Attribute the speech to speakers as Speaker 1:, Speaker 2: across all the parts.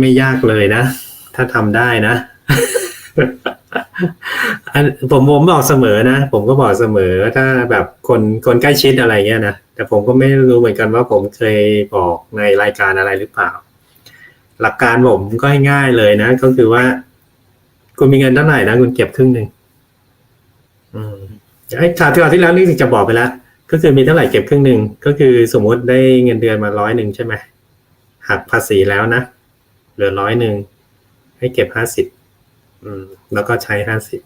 Speaker 1: ไม่ยากเลยนะ ถ้าทำได้นะอันผมผมบอกเสมอนะ ผมก็บอกเสมอถ้าแบบคนคนใกล้ชิดอะไรเงี้ยนะแต่ผมก็ไม่รู้เหมือนกันว่าผมเคยบอกในรายการอะไรหรือเปล่า หลักการผมก็ง่ายเลยนะ ก็คือว่า คุณมีเงินเท่าไหร่นะคุณเก็บครึ่งหนึ่งอืมไอ้ข่าวที่เราที่แล้วนี่จะบอกไปแล้วก็คือมีเท่าไหร่เก็บครึ่งหนึ่งก็คือสมมติได้เงินเดือนมาร้อยหนึ่งใช่ไหมหักภาษีแล้วนะ เหลือร้อยหนึ่งให้เก็บห้าสิบแล้วก็ใช้ห้าสิบ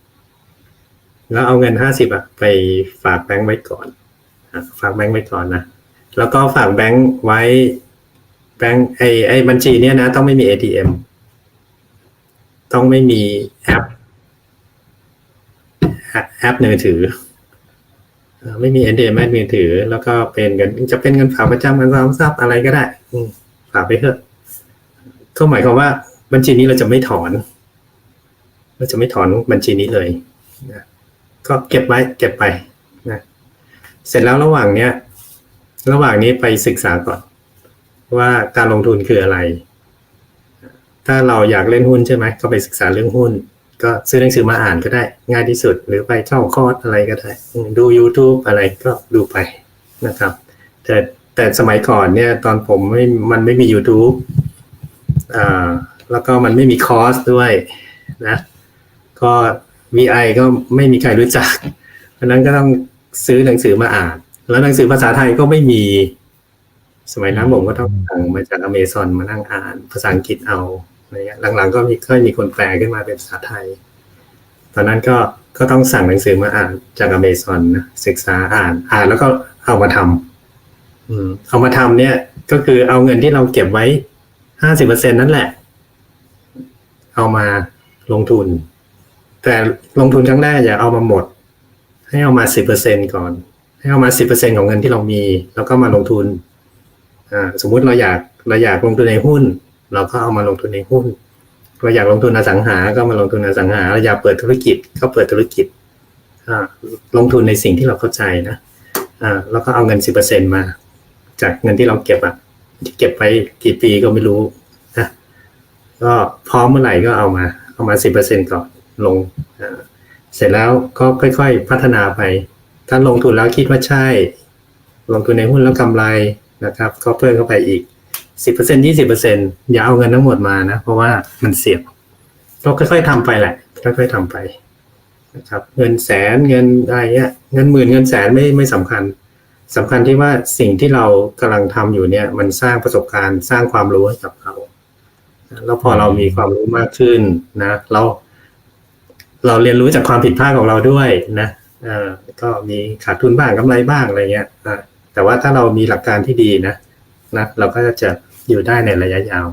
Speaker 1: แล้วเอาเงินห้าสิบอะไปฝากแบงก์ไว้ก่อนฝากแบงก์ไว้ก่อนนะแล้วก็ฝากแบงก์ไว้แบงก์ไอไอบัญชีเนี้ยนะ ต้องไม่มี ATM ต้องไม่มีแอปแอปมือถือเอ่อไม่มี ATM แอปมือถือ แล้วก็เป็นเงินจะเป็นเงินฝากประจำเงินออมทรัพย์อะไรก็ได้ฝากไปเถอะ ก็หมายความว่าบัญชีนี้เราจะไม่ถอน เราจะไม่ถอนบัญชีนี้เลยนะก็เก็บไว้เก็บไปนะเสร็จแล้วระหว่างเนี้ย ระหว่างนี้ไปศึกษาก่อน ว่าการลงทุนคืออะไร ถ้าเราอยากเล่นหุ้นใช่ไหมก็ไปศึกษาเรื่องหุ้น ก็ซื้อหนังสือมาอ่านก็ได้ ง่ายที่สุด หรือไปเข้าคอร์สอะไรก็ได้ ดู YouTube อะไรก็ดูไปนะครับ แต่แต่สมัยก่อนเนี่ย ตอนผมไม่มันไม่มี YouTube แล้วก็มันไม่มีคอร์สด้วยนะ ก็ VI ก็ไม่มีใครรู้จัก เพราะฉะนั้นก็ต้องซื้อหนังสือมาอ่าน แล้วหนังสือภาษาไทยก็ไม่มี สมัยนั้นผมก็ต้องสั่งมาจากอเมซอนมานั่งอ่าน ภาษาอังกฤษเอาอะไรเงี้ยหลังๆก็มีค่อยมีคนแปลขึ้นมาเป็นภาษาไทย ตอนนั้นก็ก็ต้องสั่งหนังสือมาอ่านจากอเมซอนนะศึกษาอ่านอ่านแล้วก็เอามาทำอืมเอามาทำเนี่ย ก็คือเอาเงินที่เราเก็บไว้ ห้าสิบเปอร์เซ็นนั่นแหละ เอามาลงทุน แต่ลงทุนครั้งแรกอย่าเอามาหมด ให้เอามาสิบเปอร์เซ็นก่อน ให้เอามาสิบเปอร์เซ็นของเงินที่เรามี แล้วก็มาลงทุน อ่า สมมุติเราอยากเราอยากลงทุนในหุ้น เราก็เอามาลงทุนในหุ้น เราอยากลงทุนอสังหา ก็มาลงทุนอสังหา เราอยากเปิดธุรกิจก็เปิดธุรกิจ อ่า ลงทุนในสิ่งที่เราเข้าใจนะ อ่า แล้วก็เอาเงินสิบเปอร์เซ็นมา จากเงินที่เราเก็บอะ ที่เก็บไปกี่ปีก็ไม่รู้นะก็พร้อมเมื่อไหร่ก็เอามา เอามาสิบเปอร์เซ็นก่อนลง เสร็จแล้วก็ค่อยๆพัฒนาไป ถ้าลงทุนแล้วคิดว่าใช่ ลงทุนในหุ้นแล้วกำไรนะครับก็เพิ่มเข้าไปอีกสิบเปอร์เซ็นยี่สิบเปอร์เซ็นอย่าเอาเงินทั้งหมดมานะ เพราะว่ามันเสี่ยงก็ค่อยๆทำไปแหละ ค่อยๆทำไปนะครับ เงินแสนเงินอะไรเงี้ย เงินหมื่นเงินแสนไม่ไม่สำคัญ สำคัญที่ว่าสิ่งที่เรากำลังทำอยู่เนี่ย มันสร้างประสบการณ์สร้างความรู้ให้กับเราแล้วพอเรามีความรู้มากขึ้นนะเราเราเรียนรู้จากความผิดพลาดของเราด้วยนะอ่อก็มีขาดทุนบ้างกำไรบ้างอะไรเงี้ยอะแต่ว่าถ้าเรามีหลักการที่ดีนะนะ เราก็จะอยู่ได้ในระยะยาว